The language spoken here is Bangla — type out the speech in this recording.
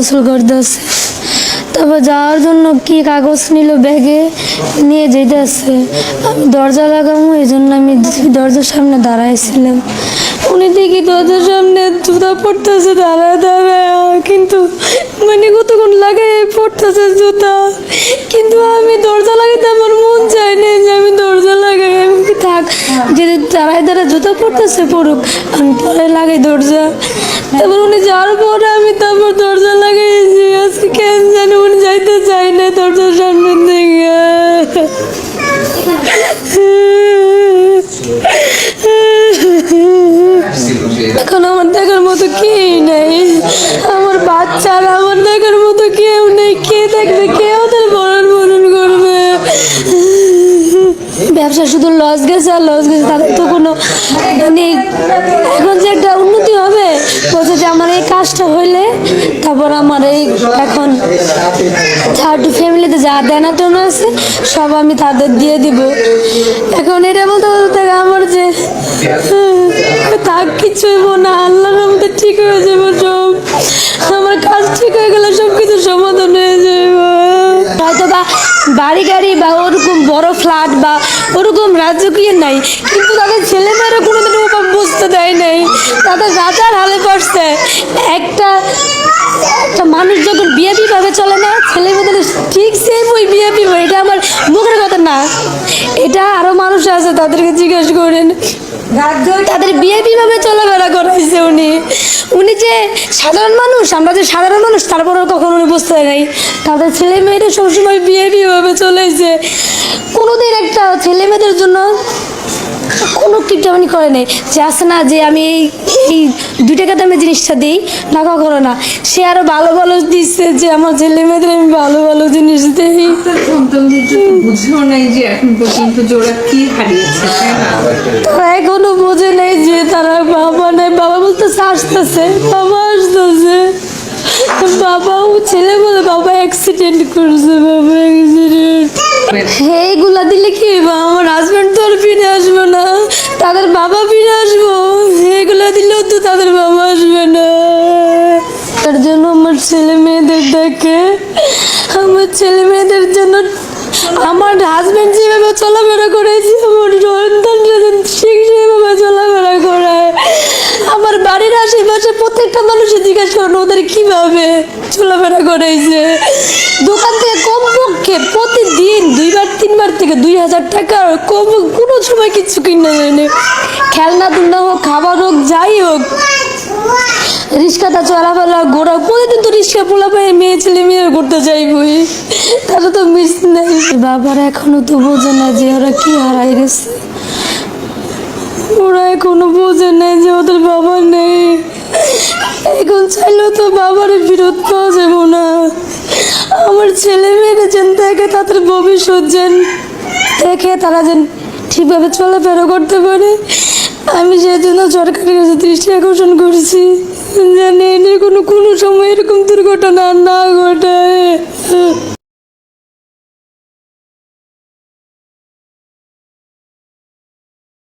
গোসল করতেছে তারপর যাওয়ার জন্য কি কাগজ নিল, ব্যাগে নিয়ে যেতেছে আমি দরজা লাগাবো, এই জন্য আমি দরজার সামনে দাঁড়াইছিলাম উনি দেখি দরজার সামনে জুতা পড়তেছে দাঁড়ায় দাঁড়ায়। কিন্তু মানে কতক্ষণ লাগে পড়তেছে জুতা? কিন্তু আমি দরজা লাগাইতে আমার পড়তেছে পড়ুক। আমি পরে লাগাই দরজা। তারপর উনি যাওয়ার পরে আমি তারপর দরজা লাগাইছি। আজকে কেন জানি উনি যাইতে চাই না দরজার সামনে থেকে। এখন আমার দেখার মতো কেউ নেই। আমার বাচ্চারা, আমার দেখার মতো কেউ নেই। কে দেখবে? কে ওদের বরণ ব্যবসা, শুধু লস গেছে আর লস গেছে, তাদের তো কোনো মানে এখন যে একটা উন্নতি হবে, বলছে যে আমার এই কাজটা হইলে তারপর আমার এই এখন থার্ড ফ্যামিলিতে যা দেনা টেনা আছে, সব আমি তাদের দিয়ে দিব। এখন এটা বলতে বলতে আমার যে থাক কিছু হইব না, আল্লাহর রহমতে ঠিক হয়ে যাব সব। আমার কাজ ঠিক হয়ে গেলে সব কিছু বাড়ি গাড়ি বা ওরকম বড় ফ্ল্যাট বা ওরকম রাজকীয় নাই। কিন্তু তাদের ছেলেমেয়েরা কোনোদিন ওভাবে বুঝতে দেয় নাই। তাদের রাজার হালে পড়ছে একটা একটা মানুষ যখন বিয়ে বিভাবে চলে না ছেলে মেয়েদের ঠিক সেম ওই বিয়ে বিভাগ এটা আমার মুখের কথা না। এটা আরও মানুষ আছে, তাদেরকে জিজ্ঞেস করেন। তাদের বিয়ে বিভাবে চলাফেরা করাইছে উনি। উনি যে সাধারণ মানুষ, আমরা যে সাধারণ মানুষ, তারপরেও কখনো উনি বুঝতে নাই। তাদের ছেলে মেয়েরা সবসময় বিয়ে বিভাবে চলেছে কোনোদিন একটা ছেলে মেয়েদের জন্য কোনো কিপটামানি করে নেই। যে আসে না, যে আমি এই এই দুই দামে জিনিসটা দিই না কখনো না। সে আরও ভালো ভালো দিচ্ছে যে আমার ছেলে মেয়েদের আমি ভালো ভালো জিনিস দিই। তার বুঝেও এখন বোঝে নেই যে তারা বাবা নেই। বাবা বলতেছে আসতেছে, বাবা আসতেছে। বাবাও ছেলে বলে বাবা অ্যাক্সিডেন্ট করছে, বাবা অ্যাক্সিডেন্ট এইগুলা দিলে কি? আমার হাজবেন্ড তো আর ফিরে আসবে না। তাদের বাবা ফিরে আসব। এগুলা দিলেও তো তাদের বাবা আসবে না। তার জন্য আমার ছেলে মেয়েদের দেখে আমার ছেলে মেয়েদের জন্য আমার হাজবেন্ড যেভাবে চলাফেরা করেছে, আমার সন্তান যেন ঠিক সেভাবে চলাফেরা করে। আমার বাড়ির আশেপাশে প্রত্যেকটা মানুষের জিজ্ঞাসা করেন ওদের কীভাবে চলাফেরা করেছে? দোকান থেকে কমপক্ষে প্রতিদিন দুইবার, তিনবার থেকে দুই হাজার টাকা কম কোনো সময় কিছু কিনে দেয়নি খেলনা দুলনা হোক, খাবার হোক, যাই হোক রিক্সাটা চলাফেরা ঘোরা প্রতিদিন তো রিক্সা পোলা পায়ে মেয়ে ছেলে মেয়ে করতে চাইবই তারা তো মিস নেই। বাবার এখনও তো বোঝে না যে ওরা কি হারাই গেছে। ওরা এখনও বোঝে না যে ওদের বাবা নেই। এখন চাইলেও তো বাবার ফেরত পাওয়া যাব না। আমার ছেলে মেয়েরা যেন দেখে তাদের ভবিষ্যৎ যেন দেখে তারা যেন ঠিকভাবে চলাফেরা করতে পারে। আমি সেজন্য সরকারের কাছে দৃষ্টি আকর্ষণ করছি, জানি এনে কোনো কোনো সময় এরকম দুর্ঘটনা না ঘটে